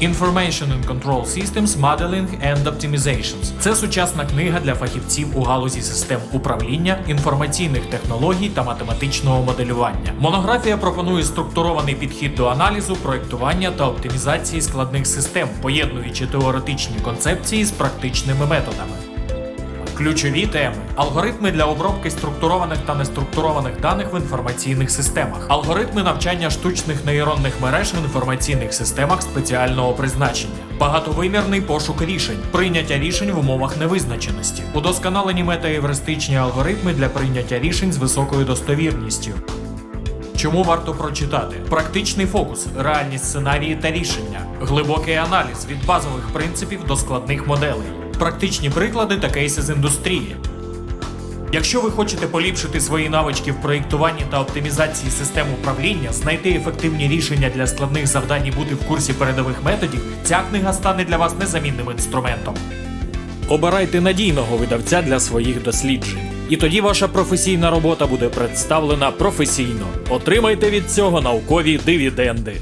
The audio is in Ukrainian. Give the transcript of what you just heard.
Information and Control Systems Modeling and Optimizations. Це сучасна книга для фахівців у галузі систем управління, інформаційних технологій та математичного моделювання. Монографія пропонує структурований підхід до аналізу, проєктування та оптимізації складних систем, поєднуючи теоретичні концепції з практичними методами. Ключові теми: алгоритми для обробки структурованих та неструктурованих даних в інформаційних системах, алгоритми навчання штучних нейронних мереж в інформаційних системах спеціального призначення, багатовимірний пошук рішень, прийняття рішень в умовах невизначеності, удосконалені метаевристичні алгоритми для прийняття рішень з високою достовірністю. Чому варто прочитати? Практичний фокус, реальні сценарії та рішення, глибокий аналіз від базових принципів до складних моделей, практичні приклади та кейси з індустрії. Якщо ви хочете поліпшити свої навички в проєктуванні та оптимізації систем управління, знайти ефективні рішення для складних завдань і бути в курсі передових методів, ця книга стане для вас незамінним інструментом. Обирайте надійного видавця для своїх досліджень. І тоді ваша професійна робота буде представлена професійно. Отримайте від цього наукові дивіденди.